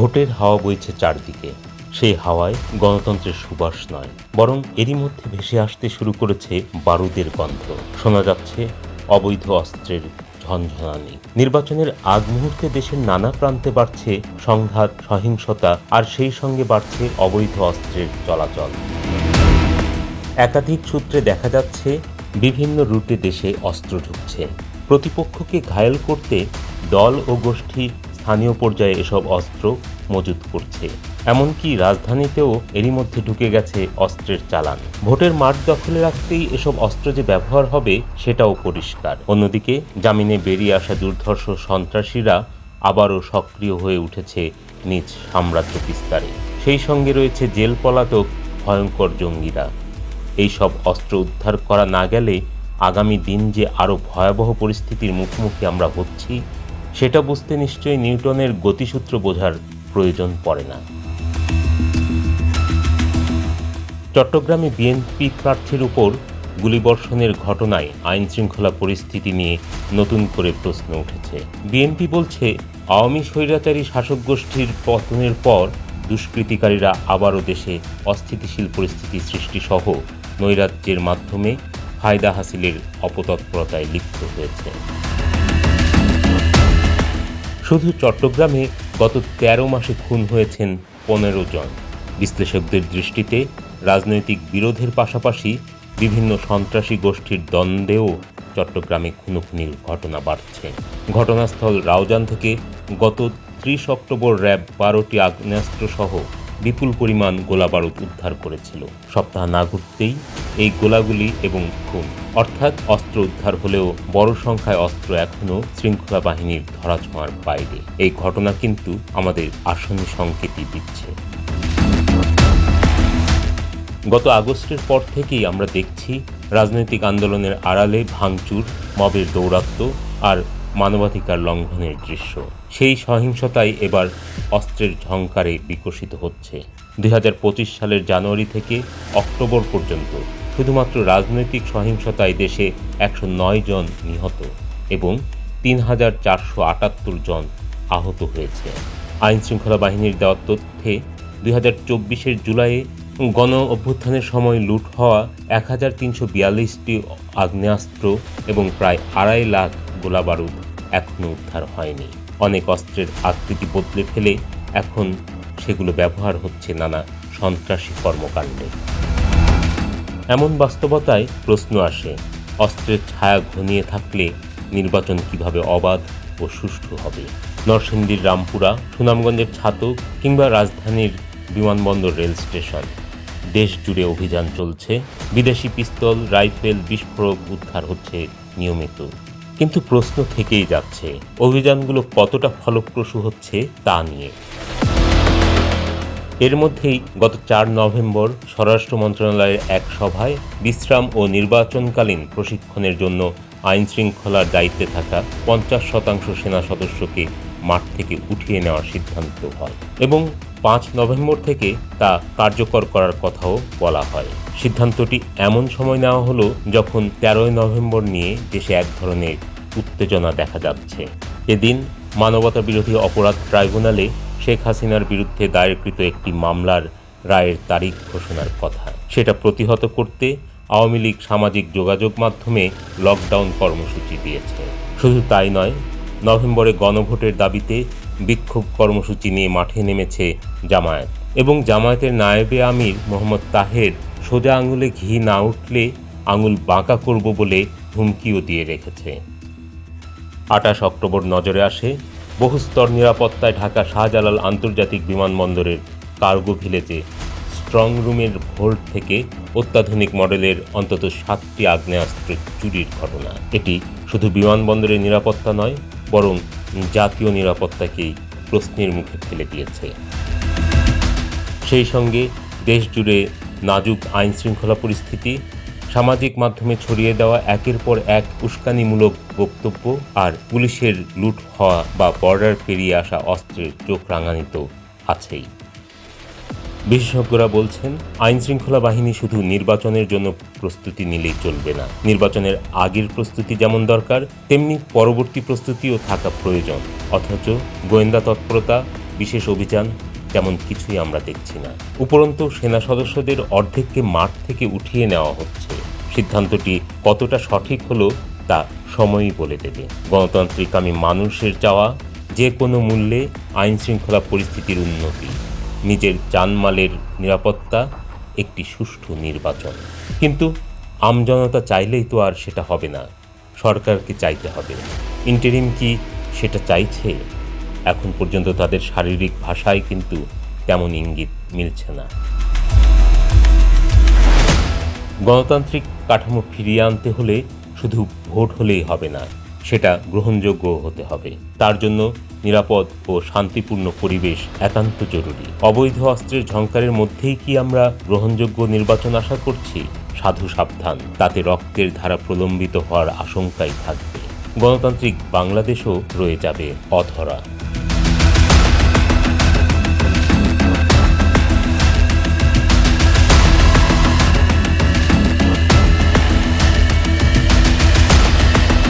ভোটের হাওয়া বইছে চারদিকে। সেই হাওয়ায় গণতন্ত্রের সুবাস নয়, বরং এরই মধ্যে ভেসে আসতে শুরু করেছে বারুদের গন্ধ। শোনা যাচ্ছে অবৈধ অস্ত্রের ঝনঝনানি। নির্বাচনের আগ মুহূর্তে দেশের নানা প্রান্তে বাড়ছে সংঘাত, সহিংসতা, আর সেই সঙ্গে বাড়ছে অবৈধ অস্ত্রের চলাচল। একাধিক সূত্রে দেখা যাচ্ছে, বিভিন্ন রুটে দেশে অস্ত্র ঢুকছে। প্রতিপক্ষকে ঘায়েল করতে দল ও গোষ্ঠী স্থানীয় পর্যায়ে এসব অস্ত্র মজুত করছে। এমনকি রাজধানীতেও এরই মধ্যে ঢুকে গেছে অস্ত্রের চালান। ভোটের মাঠ দখলে রাখতেই এসব অস্ত্র যে ব্যবহার হবে সেটাও পরিষ্কার। অন্যদিকে জামিনে বেরিয়ে আসা দুর্ধর্ষ সন্ত্রাসীরা আবারও সক্রিয় হয়ে উঠেছে নিজ সাম্রাজ্য বিস্তারে। সেই সঙ্গে রয়েছে জেল পলাতক ভয়ঙ্কর জঙ্গিরা। এই সব অস্ত্র উদ্ধার করা না গেলে আগামী দিন যে আরও ভয়াবহ পরিস্থিতির মুখোমুখি আমরা হচ্ছি সেটা বুঝতে নিশ্চয়ই নিউটনের গতিসূত্র বোঝার প্রয়োজন পড়ে না। চট্টগ্রামে বিএনপি প্রার্থীর উপর গুলিবর্ষণের ঘটনায় আইন শৃঙ্খলা পরিস্থিতি নিয়ে নতুন করে প্রশ্ন উঠেছে। বিএনপি বলছে, আওয়ামী স্বৈরাচারী শাসক গোষ্ঠীর পতনের পর দুষ্কৃতিকারীরা আবারও দেশে অস্থিতিশীল পরিস্থিতি সৃষ্টিসহ নৈরাজ্যের মাধ্যমে ফায়দা হাসিলের অপতৎপরতায় লিপ্ত হয়েছে। শুধু চট্টগ্রামে গত ১৩ মাসে খুন হয়েছেন পনেরো জন। বিশ্লেষকদের দৃষ্টিতে রাজনৈতিক বিরোধের পাশাপাশি বিভিন্ন সন্ত্রাসী গোষ্ঠীর দ্বন্দ্বেও চট্টগ্রামে খুনোখুনির ঘটনা বাড়ছে। ঘটনাস্থল রাউজান থেকে গত ত্রিশ অক্টোবর র্যাব বারোটি আগ্নেয়াস্ত্রসহ বিপুল পরিমাণ গোলাবারুদ উদ্ধার করেছিল। সপ্তাহ না ঘুরতেই এই গোলাগুলি এবং খুন, অর্থাৎ অস্ত্র উদ্ধার হলেও বড় সংখ্যায় অস্ত্র এখনও শৃঙ্খলা বাহিনীর ধরাছোঁয়ার বাইরে। এই ঘটনা কিন্তু আমাদের আসন্ন সংকেতই দিচ্ছে। গত আগস্টের পর থেকেই আমরা দেখছি রাজনৈতিক আন্দোলনের আড়ালে ভাঙচুর, মবের দৌরাত্ম্য আর মানবাধিকার লঙ্ঘনের দৃশ্য। সেই সহিংসতাই এবার অস্ত্রের ঝংকারে বিকশিত হচ্ছে। দুই হাজার পঁচিশ সালের জানুয়ারি থেকে অক্টোবর পর্যন্ত শুধুমাত্র রাজনৈতিক সহিংসতায় দেশে একশো নয় জন নিহত এবং তিন হাজার চারশো আটাত্তর জন আহত হয়েছে। আইন শৃঙ্খলা বাহিনীর দেওয়া তথ্যে, দুই হাজার চব্বিশের জুলাইয়ে গণ অভ্যুত্থানের সময় লুট হওয়া এক হাজার তিনশো বিয়াল্লিশটি আগ্নেয়াস্ত্র এবং প্রায় আড়াই লাখ গোলাবারুদ এখনও উদ্ধার হয়নি। অনেক অস্ত্রের আকৃতি বদলে ফেলে এখন সেগুলো ব্যবহার হচ্ছে নানা সন্ত্রাসী কর্মকাণ্ডে। এমন বাস্তবতায় প্রশ্ন আসে, অস্ত্রের ছায়া ঘনিয়ে থাকলে নির্বাচন কীভাবে অবাধ ও সুষ্ঠু হবে? নরসিংদীর রামপুরা, সুনামগঞ্জের ছাতক কিংবা রাজধানীর বিমানবন্দর রেল স্টেশন। দেশ জুড়ে অভিযান চলছে, বিদেশি পিস্তল, রাইফেল বিস্ফোরক উদ্ধার হচ্ছে নিয়মিত। কিন্তু প্রশ্ন থেকেই যাচ্ছে, অভিযানগুলো কতটা ফলপ্রসূ হচ্ছে তা নিয়ে। এর মধ্যেই গত চার নভেম্বর স্বরাষ্ট্র মন্ত্রণালয়ের এক সভায় বিশ্রাম ও নির্বাচনকালীন প্রশিক্ষণের জন্য আইন শৃঙ্খলার দায়িত্বে থাকা পঞ্চাশ শতাংশ সেনা সদস্যকে মাঠ থেকে উঠিয়ে নেওয়ার সিদ্ধান্ত হয় এবং পাঁচ নভেম্বর থেকে তা কার্যকর করার কথাও বলা হয়। সিদ্ধান্তটি এমন সময় নেওয়া হলো যখন তেরোই নভেম্বর নিয়ে দেশে এক ধরনের উত্তেজনা দেখা যাচ্ছে। এদিন মানবতা বিরোধী অপরাধ ট্রাইব্যুনালে শেখ হাসিনার বিরুদ্ধে দায়েরকৃত একটি মামলার রায়ের তারিখ ঘোষণার কথা। সেটা প্রতিহত করতে আওয়ামী লীগ সামাজিক যোগাযোগ মাধ্যমে লকডাউন কর্মসূচি দিয়েছে। শুধু তাই নয় নভেম্বরে গণভোটের দাবিতে বিক্ষোভ কর্মসূচি নিয়ে মাঠে নেমেছে জামায়াত। এবং জামায়াতের নায়েবে আমির মোহাম্মদ তাহের সোজা আঙুলে ঘি না উঠলে আঙুল বাঁকা করব বলে হুমকিও দিয়ে রেখেছে। আটাশ অক্টোবর নজরে আসে বহুস্তর নিরাপত্তায় ঢাকা শাহজালাল আন্তর্জাতিক বিমানবন্দরের কার্গো ভিলেজে স্ট্রং রুমের ভোল্ট থেকে অত্যাধুনিক মডেলের অন্তত সাতটি আগ্নেয়াস্ত্র চুরির ঘটনা। এটি শুধু বিমানবন্দরের নিরাপত্তা নয় বরং জাতীয় নিরাপত্তাকেই প্রশ্নের মুখে ফেলে দিয়েছে। সেই সঙ্গে দেশ জুড়ে নাজুক আইন শৃঙ্খলা পরিস্থিতি, সামাজিক মাধ্যমে ছড়িয়ে দেওয়া একের পর এক উস্কানিমূলক বক্তব্য আর পুলিশের লুট হওয়া বা বর্ডার পেরিয়ে আসা অস্ত্রের চোখ রাঙানিত আছেই। বিশেষজ্ঞরা বলছেন আইন শৃঙ্খলা বাহিনী শুধু নির্বাচনের জন্য প্রস্তুতি নিলেই চলবে না। নির্বাচনের আগের প্রস্তুতি যেমন দরকার, তেমনি পরবর্তী প্রস্তুতিও থাকা প্রয়োজন। অথচ গোয়েন্দা তৎপরতা, বিশেষ অভিযান তেমন কিছুই আমরা দেখছি না। উপরন্তু সেনা সদস্যদের অর্ধেককে মাঠ থেকে উঠিয়ে নেওয়া হচ্ছে। সিদ্ধান্তটি কতটা সঠিক হলো তা সময়ই বলে দেবে। গণতান্ত্রিক আমি মানুষের চাওয়া, যে কোনো মূল্যে আইন শৃঙ্খলা পরিস্থিতির উন্নতি। নিজের জানমালের নিরাপত্তা একটি সুষ্ঠু নির্বাচন। কিন্তু আমজনতা চাইলেই তো আর সেটা হবে না। সরকারকে চাইতে হবে। ইন্টারিম কি সেটা চাইছে? এখন পর্যন্ত তাদের শারীরিক ভাষায় কিন্তু তেমন ইঙ্গিত মিলছে না। গণতান্ত্রিক কাঠামো ফিরিয়ে আনতে হলে শুধু ভোট হলেই হবে না, সেটা গ্রহণযোগ্য হতে হবে। তার জন্য নিরাপদ ও শান্তিপূর্ণ পরিবেশ একান্ত জরুরি। অবৈধ অস্ত্রের ঝংকারের মধ্যেই কি আমরা গ্রহণযোগ্য নির্বাচন আশা করছি? সাধু সাবধান, তাতে রক্তের ধারা প্রলম্বিত হওয়ার আশঙ্কাই থাকবে। গণতান্ত্রিক বাংলাদেশও রয়ে যাবে অধরা।